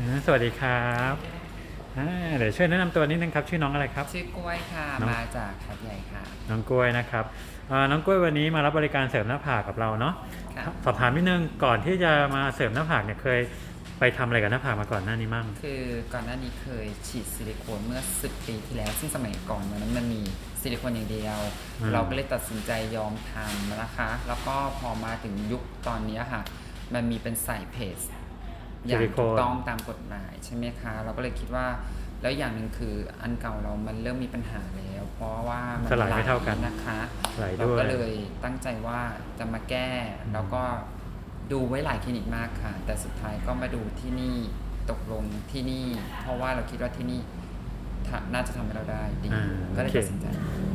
อ่าสวัสดีครับอ่าเดี๋ยวช่วยแนะนำตัวนิดนึงครับ ชื่อน้องอะไรครับ ชื่อกล้วยค่ะน้องมาจากขัดใหญ่ค่ะ น้องกล้วยนะครับอ่าน้องกล้วยวันนี้มารับบริการเสริมหน้าผากกับเราเนาะค่ะสอบถามนิดนึงก่อนที่จะมาเสริมหน้าผากเนี่ยเคยไปทำอะไรกับหน้าผากมาก่อนหน้านี้มั่งคือก่อนหน้านี้เคยฉีดซิลิโคนเมื่อ10ปีที่แล้ว ซึ่งสมัยก่อนนั้นมันมีซิลิโคนอย่างเดียวอืมเราก็เลยตัดสินใจยอมทำนะคะ แล้วก็พอมาถึงยุคตอนนี้ค่ะ มันมีเป็นใส่เพจ อย่างถูกต้องตามกฎหมายใช่ไหมคะ เราก็เลยคิดว่า แล้วอย่างหนึ่งคืออันเก่าเรามันเริ่มมีปัญหาแล้ว เพราะว่ามันสลายไม่เท่ากันนะคะไหลเราด้วยก็เลยตั้งใจว่าจะมาแก้ แล้วก็ดูไว้หลายคลินิกมากค่ะ แต่สุดท้ายก็มาดูที่นี่ตกลงที่นี่ เพราะว่าเราคิดว่าที่นี่ถ้า น่าจะทำให้เราได้ดีอ่าก็เลยโอเค ตัดสินใจ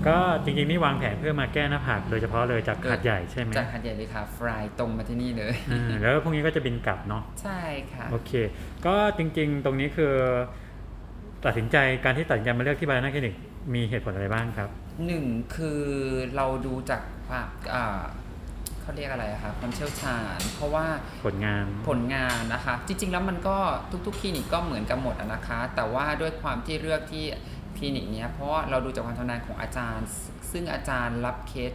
ก็จริงๆนี่วางแผนเพื่อมาแก้หน้าผากโดยเฉพาะเลยจากหัดใหญ่ใช่ไหมจากหัดใหญ่เลยค่ะฟรายตรงมาที่นี่เลย อ่าแล้วพรุ่งนี้ก็จะบินกลับเนาะ ใช่ค่ะ โอเค ก็จริงๆ ตรงนี้คือ ตัดสินใจการที่ตัดสินใจมาเลือกที่บานาคลินิกมีเหตุผลอะไรบ้างครับ หนึ่งคือเราดูจากความอ่า เขาเรียกอะไรอะคะความเชี่ยวชาญ เพราะว่าผลงาน ผลงานนะคะ จริง ๆ แล้วมันก็ทุกๆคลินิกก็เหมือนกันหมดอะนะคะ แต่ว่าด้วยความที่เลือกที่คลินิกเนี้ยเพราะว่าเราดูจากความชำนาญของอาจารย์ ซึ่งอาจารย์รับเคส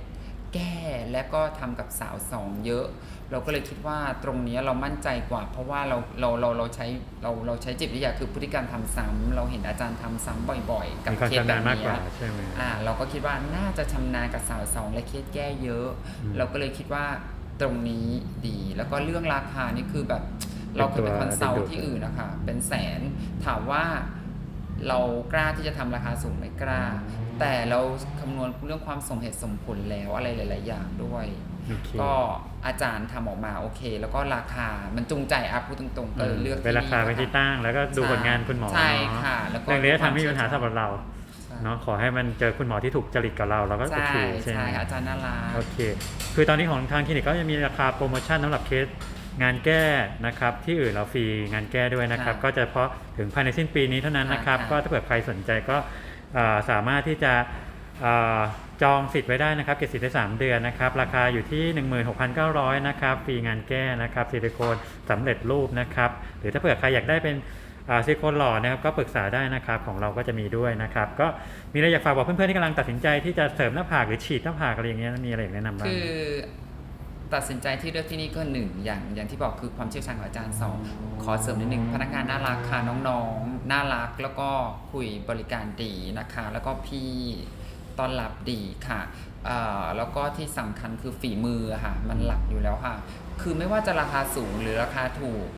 แก้และก็ทำกับสาวสองเยอะ เราก็เลยคิดว่าตรงเนี้ยเรามั่นใจกว่า เพราะว่าเราเราเราเราใช้เราเราใช้จิตวิทยาคือพฤติกรรมทำซ้ำเราเห็นอาจารย์ทำซ้ำบ่อยๆ กับมีความเคสชำแบนาญบมากกเนี้ว่ายใช่ไหมอ่าเราก็คิดว่าน่าจะชำนาญกับสาวสองและเคสแก้เยอะอืมเราก็เลยคิดว่าตรงนี้ดีแล้วก็เรื่องราคานี่คือแบบเราเคยไปเป็นตัวคอนซัลดึงดูดท์ที่อื่นนะคะเป็นแสนถามว่า เรากล้าที่จะทำราคาสูงไหมกล้า แต่เราคำนวณเรื่องความสมเหตุสมผลแล้วอะไรหลาย ๆ อย่างด้วยโอเคก็อาจารย์ทำออกมาโอเค แล้วก็ราคามันจูงใจอะพูดตรงๆก็เลยเลือกเป็นราคาเป็นที่ตั้ง แล้วก็ดูผลงานคุณหมอใช่เนาค่ะ แล้วก็เรื่องนี้ทำให้มีปัญหาสำหรับเราใช่เนาะขอให้มันเจอคุณหมอที่ถูกจริตกับเราเราก็โอใช่เคใช่ไหใช่มอาจารย์น่ารักโอเค คือตอนนี้ของทางคลินิกก็จะมีราคาโปรโมชั่นสำหรับเคส งานแก้นะครับที่อื่นเราฟรีงานแก้ด้วยนะครับค่ะก็จะเฉพาะถึงภายในสิ้นปีนี้เท่านั้นนะครับค่ะก็ถ้าเผื่อใครสนใจก็อ่าสามารถที่จะอ่าจองสิทธิ์ไว้ได้นะครับเก็บสิทธิ์ได้ 3 เดือนนะครับ ราคาอยู่ที่ 16,900 นะครับฟรีงานแก้นะครับซิลิโคนสำเร็จรูปนะครับ หรือถ้าเผื่อใครอยากได้เป็นอ่าซิลิโคนหล่อนะครับก็ปรึกษาได้นะครับของเราก็จะมีด้วยนะครับ ก็มีอะไรอยากฝากบอกเพื่อนๆที่กำลังตัดสินใจที่จะเสริมหน้าผากหรือฉีดหน้าผากอะไรอย่างเงี้ยมีอะไรอยากแนะนำบ้างคือ ตัดสินใจที่เลือกที่นี่ก็หนึ่งอย่างอย่างที่บอกคือความเชี่ยวชาญของอาจารย์สองขอเสริมนิดนึงพนักงานน่ารักค่ะน้องๆ น่ารักแล้วก็คุยบริการดีนะคะ แล้วก็พี่ต้อนรับดีค่ะแล้วก็ที่สำคัญคือฝีมือค่ะ มันหลักอยู่แล้วค่ะ คือไม่ว่าจะราคาสูงหรือราคาถูก